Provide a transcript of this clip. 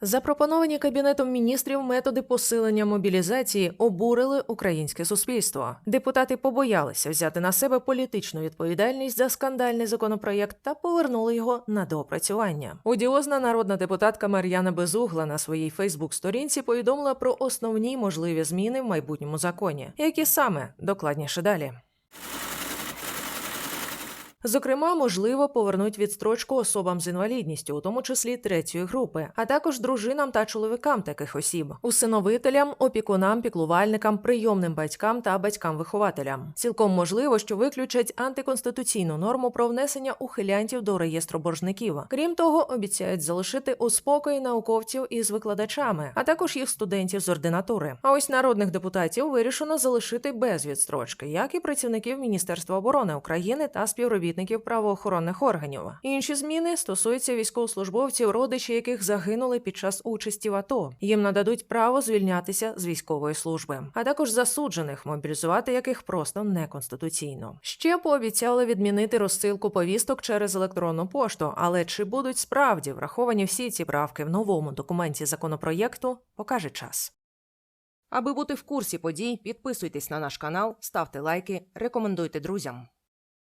Запропоновані кабінетом міністрів методи посилення мобілізації обурили українське суспільство. Депутати побоялися взяти на себе політичну відповідальність за скандальний законопроєкт та повернули його на доопрацювання. Одіозна народна депутатка Мар'яна Безугла на своїй Фейсбук-сторінці повідомила про основні можливі зміни в майбутньому законі, які саме докладніше далі. Зокрема, можливо, повернуть відстрочку особам з інвалідністю, у тому числі третьої групи, а також дружинам та чоловікам таких осіб, усиновителям, опікунам, піклувальникам, прийомним батькам та батькам-вихователям. Цілком можливо, що виключать антиконституційну норму про внесення ухилянтів до реєстру боржників. Крім того, обіцяють залишити у спокої науковців із викладачами, а також їх студентів з ординатури. А ось народних депутатів вирішено залишити без відстрочки, як і працівників Міністерства оборони України та співробітників правоохоронних органів. Інші зміни стосуються військовослужбовців, родичі яких загинули під час участі в АТО. Їм нададуть право звільнятися з військової служби, а також засуджених, мобілізувати яких просто неконституційно. Ще пообіцяли відмінити розсилку повісток через електронну пошту. Але чи будуть справді враховані всі ці правки в новому документі законопроєкту, покаже час. Аби бути в курсі подій, підписуйтесь на наш канал, ставте лайки, рекомендуйте друзям.